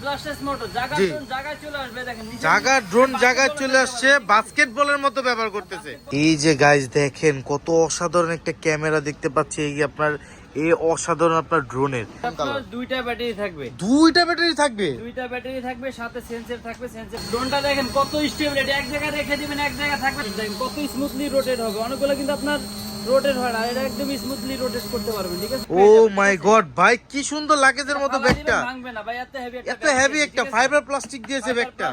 Blasters motor জায়গা জি। Drone জায়গায় চলে আসবে দেখেন নিচে জায়গা ড্রোন জায়গায় চলে আসছে বাস্কেটবলের মতো ব্যবহার করতেছে। এই যে গাইজ দেখেন কত অসাধারণ একটা ক্যামেরা দেখতে পাচ্ছি এই আপনার এই অসাধারণ আপনার ড্রোনের দুইটা ব্যাটারি থাকবে। দুইটা ব্যাটারি থাকবে? দুইটা ব্যাটারি থাকবে সাথে সেন্সর থাকবে সেন্সর ড্রোনটা দেখেন কত স্টেবিলিটি এক জায়গায় রেখে দিবেন এক জায়গায় থাকবে কত স্মুথলি রোটেট হবে। অনেকগুলো কিন্তু আপনার রোটেট হয় না এটা একদম স্মুথলি রোটেট করতে পারবেন ঠিক আছে? ও মাই গড ভাই কি সুন্দর লাগেজের মতো ব্যাগটা। ভাঙবে না ভাই এত হেভি এত হেভি একটা ফাইবার প্লাস্টিক দিয়েছে ব্যাগটা।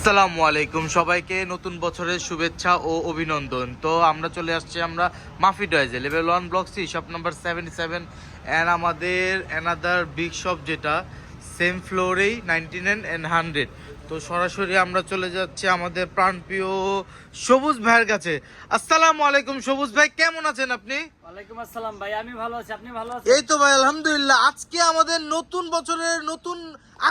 আসসালামু আলাইকুম। সবাইকে নতুন বছরের শুভেচ্ছা ও অভিনন্দন। তো আমরা চলে আসছি আমরা মাফি ডয়েজে level one block C shop number seventy seven and আমাদের অ্যানাদার বিগ শপ যেটা সেম ফ্লোরেই নাইনটি নাইন অ্যান্ড হান্ড্রেড তো সরাসরি আমরা চলে যাচ্ছি আমাদের প্রাণপ্রিয় সবুজ ভাইয়ের কাছে। আসসালামু আলাইকুম সবুজ ভাই, কেমন আছেন আপনি? আসসালাম ভাই আমি ভালো আছি আপনি ভালো আছেন? এই তো ভাই আলহামদুলিল্লাহ। আজকে আমাদের নতুন বছরের নতুন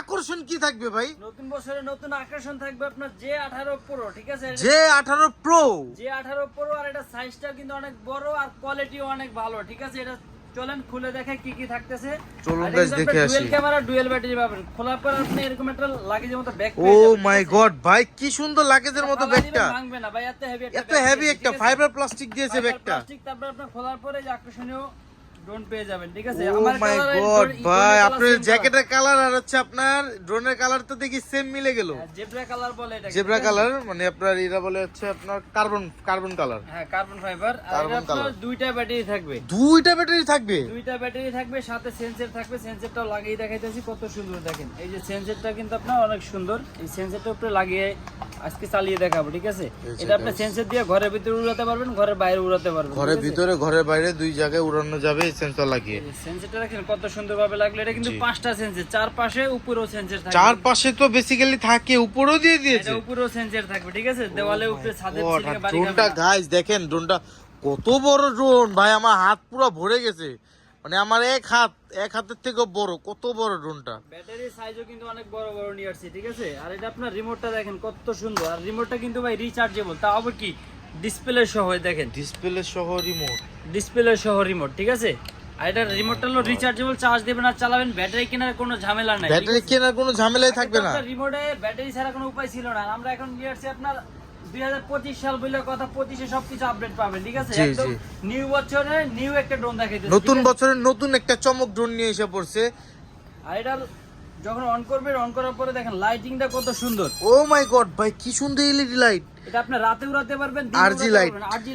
আকর্ষণ কি থাকবে ভাই? নতুন বছরের নতুন আকর্ষণ থাকবে আপনার জে আঠারো প্রো ঠিক আছে? জে আঠারো প্রো। জে আঠারো প্রো আর এটা সাইজটা কিন্তু অনেক বড় আর কোয়ালিটিও অনেক ভালো ঠিক আছে? এটা চলেন খুলে দেখে কি কি থাকতেছে। চলুন guys, দেখে আসি। ডুয়েল ক্যামেরা ডুয়েল ব্যাটারি পাবেন। খোলার পর আপনি এরকম একটা লাগেজের মতো ব্যাগ ও মাই গড ভাই কি সুন্দর লাগেজের মতো ব্যাগটা ভাঙবে না ভাই এত হেভি এত হেভি একটা ফাইবার প্লাস্টিক দিয়েছে ব্যাগটা প্লাস্টিক তারপর আপনার খোলার পরে যে আকর্ষণীয় ড্রোন পেয়ে যাবেন ঠিক আছে? ও মাই গড ভাই আপনার জ্যাকেটের কালার আর হচ্ছে আপনার ড্রোনের কালার তো দেখি সেম মিলে গেল। জেব্রা কালার বলে এটা জেব্রা কালার মানে আপনার এরা বলে হচ্ছে আপনার কার্বন কার্বন কালার হ্যাঁ কার্বন ফাইবার আর আপনার দুইটা ব্যাটারি থাকবে। দুইটা ব্যাটারি থাকবে? দুইটা ব্যাটারি থাকবে সাথে সেন্সর থাকবে সেন্সরটাও লাগিয়ে দেখাইতেছি কত সুন্দর দেখেন। এই যে সেন্সরটা কিন্তু আপনার অনেক সুন্দর এই সেন্সরটা উপরে লাগিয়ে আজকে চালিয়ে দেখাবো ঠিক আছে? এটা আপনি সেন্সর দিয়ে ঘরের ভিতরে উড়াতে পারবেন ঘরের বাইরে উড়াতে পারবেন ঘরের ভিতরে ঘরের বাইরে দুই জায়গায় উড়ানো যাবে সেন্সর লাগিয়ে। সেন্সরটা দেখেন কত সুন্দর ভাবে লাগল এটা কিন্তু পাঁচটা সেন্সর চার পাশে উপরেও সেন্সর থাকবে। চার পাশে তো বেসিক্যালি থাকে উপরেও দিয়ে দিয়েছে। উপরেও সেন্সর থাকবে ঠিক আছে? দেওয়ালে উপরে God, সিলিংয়ে আর ড্রোনটা গাইস দেখেন ড্রোনটা কত বড় ড্রোন ভাই আমার হাত পুরো ভরে গেছে। মানে আমার এক হাত এক হাতের থেকে বড় কত বড় ড্রোনটা? ব্যাটারি সাইজও কিন্তু অনেক বড় বড় নিয়ে আসছে ঠিক আছে? আর এটা আপনার রিমোটটা দেখেন কত সুন্দর। আর রিমোটটা কিন্তু ভাই রিচার্জেবল তা আবার কি? ডিসপ্লে সহ দেখেন। ডিসপ্লে সহ রিমোট ডিসপ্লে সহ রিমোট ঠিক আছে? আর এটা রিমোটটা হলো রিচার্জেবল চার্জ দেবেন আর চালাবেন ব্যাটারি কেনার কোনো ঝামেলা নাই ব্যাটারি কেনার কোনো ঝামেলাই থাকবে না। রিমোটে ব্যাটারি ছাড়া কোনো উপায় ছিল না। আমরা এখন নিয়ে আসছি আপনার সাল কথা পঁচিশে সবকিছু আপডেট পাবেন ঠিক আছে? একদম নিউ বছরে নিউ একটা ড্রোন দেখাইতেছে নতুন বছরের নতুন একটা চমক ড্রোন নিয়ে এসে পড়ছে। আর এটা যখন অন করবেন অন করার পরে দেখেন লাইটিংটা কত সুন্দর। ও মাই গড ভাই কি সুন্দর এলইডি লাইট এটা আপনি রাতে উড়াতে পারবেন। আরজি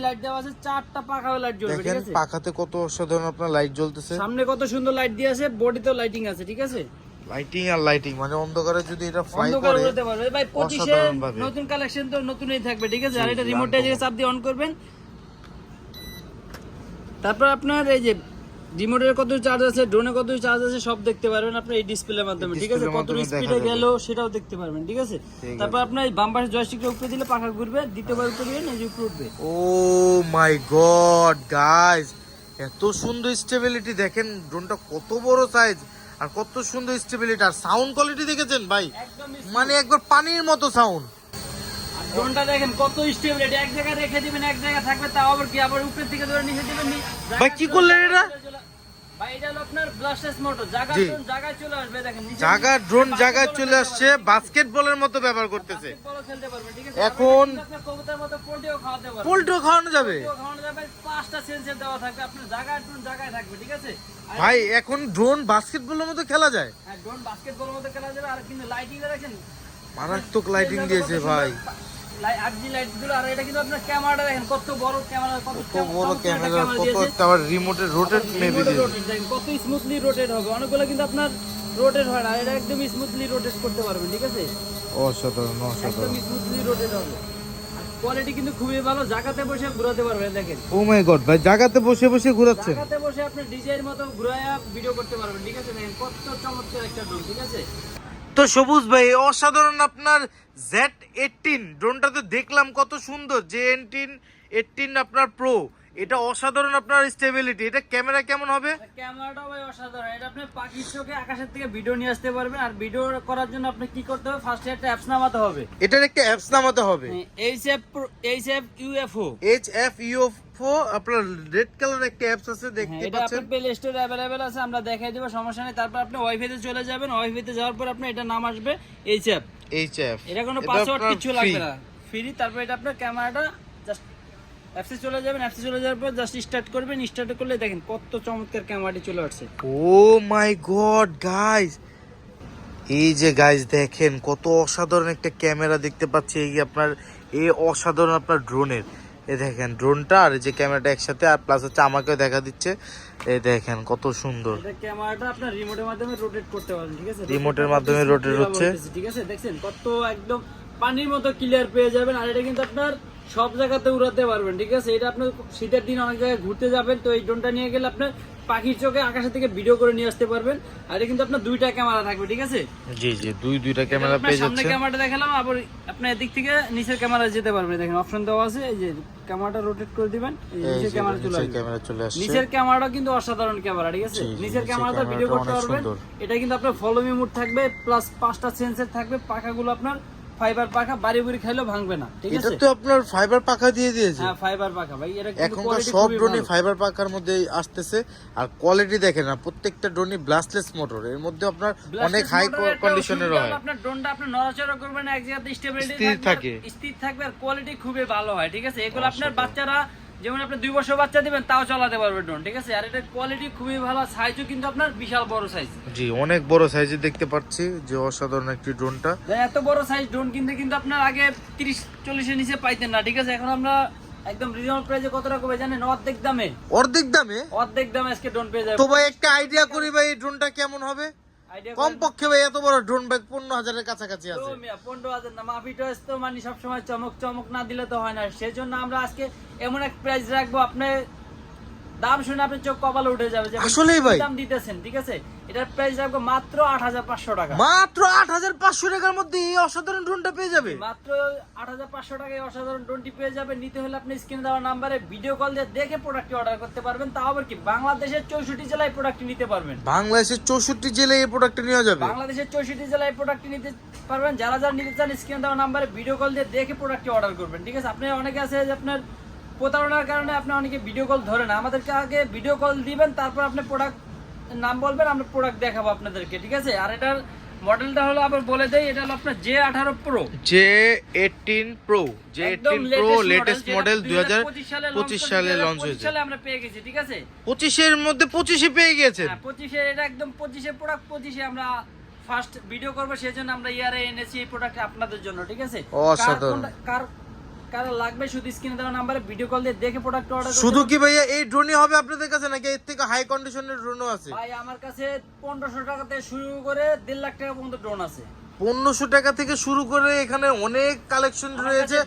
লাইট দেওয়া আছে চারটা পাখা লাইট জ্বলবে ঠিক আছে? পাখাতে কত অসাধারণ আপনার লাইট জ্বলতেছে। সামনে কত সুন্দর লাইট দিয়ে আছে বডিতেও লাইটিং আছে ঠিক আছে? লাইটিং আর লাইটিং মানে অন্ধকারে যদি এটা ফ্লাই অন্ধকার করে উড়াতে পারবে। ভাই পঁচিশে অসাধারণভাবে। নতুন কালেকশন তো নতুনই থাকবে ঠিক আছে? আর এটা জি, রিমোটটা যে চাপ দিয়ে অন করবেন। তারপর আপনার এই যে রিমোটের কত চার্জ আছে ড্রোনে কত চার্জ আছে সব দেখতে পারবেন আপনার এই ডিসপ্লের মাধ্যমে ঠিক আছে? কত স্পিডে গেল সেটাও দেখতে পারবেন ঠিক আছে? তারপর আপনার এই বাম পাশে জয়স্টিকটা উপরে দিলে পাখা ঘুরবে দ্বিতীয়বার উপরে দিলে যে উপরে উঠবে। ও মাই গড গাইস এত সুন্দর স্টেবিলিটি দেখেন ড্রোনটা কত বড় সাইজ আর কত সুন্দর স্টেবিলিটি আর সাউন্ড কোয়ালিটি দেখেছেন ভাই? মানে একবার পানির মতো সাউন্ড ড্রোনটা দেখেন কত স্টেবিলিটি এক জায়গায় রেখে দিবেন এক জায়গায় থাকবে আবার কি আবার উপরের থেকে ধরে নিচে দিবেন ভাই, কি করলেন এটা? ভাই। ড্রোন জায়গায় চলে আসছে বাস্কেটবলের মতো ব্যবহার করতেছে? এখন- খাওয়ানো যাবে। ড্রোন ভাই এখন বাস্কেটবলের মতো খেলা যায়। হ্যাঁ, মারাত্মক লাইটিং দিয়েছে ভাই। লাই- লাইটগুলো, আর এটা কিন্তু আপনার ক্যামেরাটা দেখেন, কত বড় ক্যামেরা, কত কত বড় ক্যামেরা ক্যামেরা কত আবার রিমোটের রোটেট মেবি দেখেন কত স্মুথলি রোটেট হবে। অনেকগুলো কিন্তু আপনার রোটেট হয় না এটা একদম স্মুথলি রোটেট করতে পারবেন ঠিক আছে? অসাধারণ একদম স্মুথলি রোটেট হবে। কোয়ালিটি কিন্তু খুবই ভালো জায়গাতে বসে ঘুরাতে পারবেন দেখেন। ও মাই গড ভাই জায়গাতে বসে বসে জায়গাতে বসে আপনি ডিজাইন মতো ঘুরায়া ভিডিও করতে পারবেন ঠিক আছে? দেখেন কত চমৎকার একটা ড্রোন ঠিক আছে? তো সবুজ ভাই, অসাধারণ আপনার জেড এইটিন ড্রোনটা তো দেখলাম কত সুন্দর জে এইটিন এইটিন আপনার প্রো এটা অসাধারণ আপনার স্টেবিলিটি এটা ক্যামেরা কেমন হবে? ক্যামেরাটা ভাই অসাধারণ। এটা আপনি পাখির চোখে আকাশের থেকে ভিডিও নিয়ে আসতে পারবেন। আর ভিডিও করার জন্য আপনি কি করতে হবে? ফার্স্টে একটা অ্যাপস নামাতে হবে। এটার একটা অ্যাপস নামাতে হবে। H F H F UFO H F UFO আপনার রেড কালার একটা অ্যাপস আছে দেখতে হ্যাঁ, এটা পাচ্ছেন? আপনার প্লে স্টোরে অ্যাভেলেবেল আছে আমরা দেখাই দেবো সমস্যা নেই। তারপর আপনি ওয়াইফাইতে চলে যাবেন ওয়াইফাইতে যাওয়ার পর আপনার এটা নাম আসবে এইচ এফ এইচ এফ এটা কোনো পাসওয়ার্ড কিছু লাগবে না। ফ্রি তারপর এটা আপনার ক্যামেরাটা অ্যাপসে চলে যাবেন অ্যাপসে চলে যাওয়ার পর জাস্ট স্টার্ট করবেন স্টার্ট করলে দেখেন কত চমৎকার ক্যামেরাটি চলে আসছে। ও মাই গড গাইস এই যে গাইস দেখেন কত অসাধারণ একটা ক্যামেরা দেখতে পাচ্ছি এই আপনার এই অসাধারণ আপনার ড্রোনের এই দেখেন ড্রোনটা আর যে ক্যামেরাটা একসাথে আর প্লাস হচ্ছে আমাকেও দেখা দিচ্ছে। এই দেখেন কত সুন্দর। ক্যামেরাটা আপনার রিমোটের মাধ্যমে রোটেট করতে পারেন ঠিক আছে? রিমোটের মাধ্যমে rotate হচ্ছে। ঠিক আছে? দেখছেন কত একদম পানির মতো ক্লিয়ার পেয়ে যাবেন আর এটা কিন্তু আপনার সব জায়গাতে উড়াতে পারবেন ঠিক আছে? এটা আপনার শীতের দিন অনেক জায়গায় ঘুরতে যাবেন তো এই ড্রোনটা নিয়ে গেলে আপনার পাখির চোখে আকাশের থেকে ভিডিও করে নিয়ে আসতে পারবেন। আর এটা কিন্তু আপনার দুইটা ক্যামেরা থাকবে ঠিক আছে? জি জি দুই দুইটা ক্যামেরা পেয়ে সামনে যাচ্ছে ক্যামেরাটা দেখালাম আবার আপনি এদিক থেকে নিচের ক্যামেরা যেতে পারবেন দেখেন অপশন দেওয়া আছে এই যে ক্যামেরাটা রোটেট করে দিবেন এই যে নিচের ক্যামেরা চলে আসবে। ক্যামেরা চলে আসছে। নিচের ক্যামেরাটা কিন্তু অসাধারণ ক্যামেরা ঠিক আছে? নিচের নিচের ক্যামেরাটা ভিডিও করতে পারবেন। এটা কিন্তু আপনার ফলো মি মুড থাকবে প্লাস পাঁচটা সেন্সর থাকবে পাখাগুলো আপনার ফাইবার পাখা বাড়ি বাড়ি খাইলেও ভাঙবে না ঠিক এটা তো আপনার ফাইবার পাখা দিয়ে দিয়েছে। হ্যাঁ ফাইবার পাখা ভাই এটা এখনকার সব ড্রোনই ফাইবার পাখার মধ্যে আসতেছে আর কোয়ালিটি দেখেন না প্রত্যেকটা ড্রোনই ব্লাস্টলেস মোটর এর মধ্যে আপনার অনেক হাই কন্ডিশনের হয়। আপনার ড্রোনটা আপনি নড়াচড়া করবেন এক জায়গাতে স্টেবিলিটি স্থির থাকে। স্থির থাকবে আর কোয়ালিটি খুবই ভালো হয় ঠিক আছে? এগুলো আপনার বাচ্চারা যেমন আপনি দুই বছর বাচ্চা দিবেন তাও চালাতে পারবে ড্রোন ঠিক আছে? আর এটা কোয়ালিটি খুবই ভালো সাইজও কিন্তু আপনার বিশাল বড় সাইজ জি অনেক বড় সাইজে দেখতে পাচ্ছি যে অসাধারণ একটি ড্রোনটা এত বড় সাইজ ড্রোন কিনতে কিন্তু আপনার আগে তিরিশ চল্লিশের নিচে পাইতেন না ঠিক আছে? এখন আমরা একদম রিজনেবল প্রাইসে কত টাকা হবে জানেন? অর্ধেক দামে। অর্ধেক দামে? অর্ধেক দামে আজকে ড্রোন পেয়ে যাবে তো ভাই একটা আইডিয়া করি ভাই এই ড্রোনটা কেমন হবে? আইডিয়া কম পক্ষে ভাই এত বড় ড্রোন ব্যাগ পনেরো হাজারের কাছাকাছি আছে। পনেরো হাজার না মাফি টয়েস তো মানে সবসময় চমক চমক না দিলে তো হয় না। সেজন্য আমরা আজকে এমন এক প্রাইস রাখব আপনি দাম শুনে আপনি চোখ কপালে উঠে যাবে যে আসলেই ভাই? দাম দিতেছেন ঠিক আছে? এটার প্রাইস রাখব মাত্র আট হাজার পাঁচশো টাকা। মাত্র আট হাজার পাঁচশো টাকার মধ্যে এই অসাধারণ ড্রোনটা পেয়ে যাবে। মাত্র আট হাজার পাঁচশো টাকায় অসাধারণ ড্রোনটি পেয়ে যাবে। নিতে হলে আপনি স্ক্রিনে দেওয়া নাম্বারে ভিডিও কল দিয়ে দেখে প্রোডাক্টটি অর্ডার করতে পারবেন। তাও আবার কি বাংলাদেশের চৌষট্টি জেলায় প্রোডাক্টটি নিতে পারবেন। বাংলাদেশের চৌষট্টি জেলায় এই প্রোডাক্টটা নেওয়া যাবে। বাংলাদেশের চৌষট্টি জেলায় প্রোডাক্টটি নিতে পারবেন। যারা যারা নিতে চান স্ক্রিনে দেওয়া নাম্বারে ভিডিও কল দিয়ে দেখে প্রোডাক্টটি অর্ডার করবেন। ঠিক আছে? আপনি অনেকে আছে যে আপনার প্রতারণার কারণে আপনি অনেকে ভিডিও কল ধরে না আমাদেরকে আগে ভিডিও কল দিবেন তারপর আপনি প্রোডাক্ট নাম বলবেন আমরা প্রোডাক্ট দেখাবো আপনাদেরকে ঠিক আছে? আর এটার মডেলটা হলো আবার বলে দেই এটা হলো আপনার জে আঠারো pro J eighteen pro J eighteen pro latest model দুই হাজার 2025 সালে পঁচিশ সালে লঞ্চ 2025 হয়েছে সালে আমরা পেয়ে গেছি ঠিক আছে? পঁচিশের মধ্যে পঁচিশে পেয়ে গেছেন। হ্যাঁ পঁচিশে এটা একদম পঁচিশে প্রোডাক্ট পঁচিশে আমরা ফার্স্ট ভিডিও করব সেই জন্য আমরা ইয়ারে এনেছি এই প্রোডাক্ট আপনাদের জন্য ঠিক আছে? অসাধারণ। কার কার কার লাগবে শুধু স্ক্রিনে দেওয়া নাম্বারে ভিডিও কল দিয়ে দেখে প্রোডাক্ট অর্ডার শুধু কি ভাইয়া এই ড্রোনই হবে আপনাদের কাছে নাকি এর থেকে হাই কন্ডিশনের ড্রোনও আছে? ভাই আমার কাছে পনেরোশো টাকা থেকে শুরু করে দেড় লাখ টাকা পর্যন্ত ড্রোন আছে। পনেরোশো টাকা থেকে শুরু করে এখানে অনেক কালেকশন রয়েছে।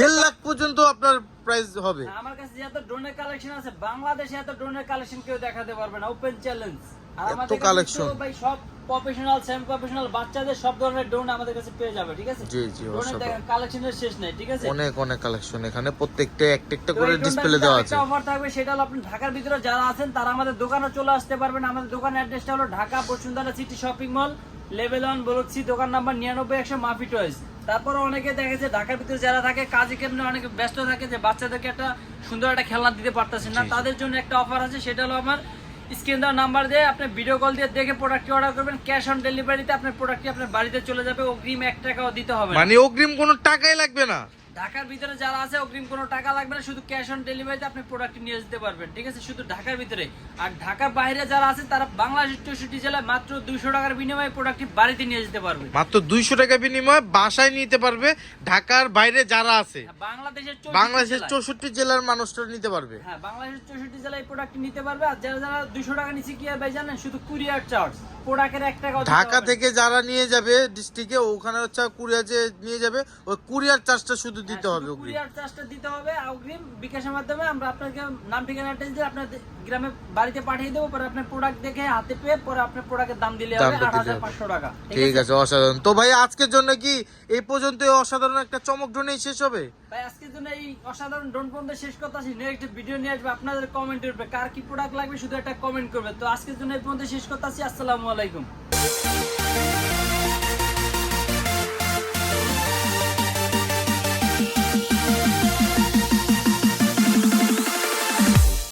দেড় লাখ পর্যন্ত আপনার প্রাইস হবে। আমার কাছে যত ড্রোনের কালেকশন আছে বাংলাদেশে এত ড্রোনের কালেকশন কেউ দেখাতে পারবে না। ওপেন চ্যালেঞ্জ আর আমাদের তো ভাই সব প্রফেশনাল সেমি প্রফেশনাল বাচ্চাদের সব ধরনের ড্রোন আমাদের কাছে পেয়ে যাবে ঠিক আছে? জি, জি, দেখেন কালেকশনের শেষ নেই ঠিক আছে? অনেক অনেক কালেকশন এখানে প্রত্যেকটা একটা একটা করে ডিসপ্লে দেওয়া আছে। অফার থাকবে সেটা হলো আপনি ঢাকার ভিতরে যারা আছেন তারা আমাদের দোকানে চলে আসতে পারবেন। আমাদের দোকানের অ্যাড্রেসটা হলো Dhaka Bashundhara city shopping mall level one বলছি দোকান নাম্বার নিরানব্বই একশো মাফি টয়েস তারপরে অনেকে দেখেছে ঢাকার ভিতরে যারা থাকে কাজে কেমনে অনেকে ব্যস্ত থাকে যে বাচ্চাদেরকে একটা সুন্দর একটা খেলনা দিতে পারতেছেন না। তাদের জন্য একটা অফার আছে সেটা হলো আমার স্ক্রিন দেওয়া নাম্বার দিয়ে আপনি ভিডিও কল দিয়ে দেখে প্রোডাক্টটি অর্ডার করবেন ক্যাশ অন ডেলিভারিতে আপনার প্রোডাক্টটি আপনার বাড়িতে চলে যাবে, অগ্রিম এক টাকাও দিতে হবে মানে অগ্রিম কোনো টাকাই লাগবে না। ঢাকার ভিতরে যারা আছে অগ্রিম কোনো টাকা লাগবে না শুধু ক্যাশ অন ডেলিভারিতে আপনি প্রোডাক্ট নিয়ে যেতে পারবেন ঠিক আছে? শুধু ঢাকার ভিতরে। আর ঢাকার বাইরে যারা আছে তারা বাংলাদেশ চৌষট্টি জেলায় মাত্র দুইশো টাকার বিনিময়ে প্রোডাক্টটি বাড়িতে নিয়ে যেতে পারবে। মাত্র দুইশো টাকা বিনিময়ে বাসায় নিতে পারবে ঢাকার বাইরে যারা আছে। হ্যাঁ, বাংলাদেশের বাংলাদেশের চৌষট্টি জেলার মানুষটা নিতে পারবে। হ্যাঁ বাংলাদেশের চৌষট্টি জেলায় এই প্রোডাক্টটি নিতে পারবে। আর যারা যারা দুইশো টাকা নিচে কি আর ভাই জানেন? শুধু কুরিয়ার চার্জ প্রোডাক্টের এক টাকা ঢাকা থেকে যারা নিয়ে যাবে ডিস্ট্রিক্টে ওখানে হচ্ছে কুরিয়ার যে নিয়ে যাবে ওই কুরিয়ার চার্জটা শুধু দিতে হবে কুরিয়ার চার্জটা দিতে হবে অগ্রিম বিকাশের মাধ্যমে আমরা আপনাকে নাম ঠিকানা অ্যাড্রেস দিয়ে আপনার গ্রামে বাড়িতে পাঠিয়ে দেবো পরে আপনার প্রোডাক্ট দেখে হাতে পেয়ে পরে আপনার প্রোডাক্টের দাম দিলে হবে আট হাজার পাঁচশো টাকা। ঠিক আছে? অসাধারণ। তো ভাই আজকের জন্য কি এই পর্যন্ত অসাধারণ একটা চমক ড্রোনেই শেষ হবে? ভাই আজকের জন্য এই অসাধারণ ড্রোন পর্যন্ত শেষ কথা আছি নেক্সট ভিডিও নিয়ে আসবে আপনাদের কমেন্টের উপরে। কার কি প্রোডাক্ট লাগবে শুধু একটা কমেন্ট করবে। তো আজকের জন্য এই পর্যন্ত শেষ কথা আছি আসসালামু আলাইকুম।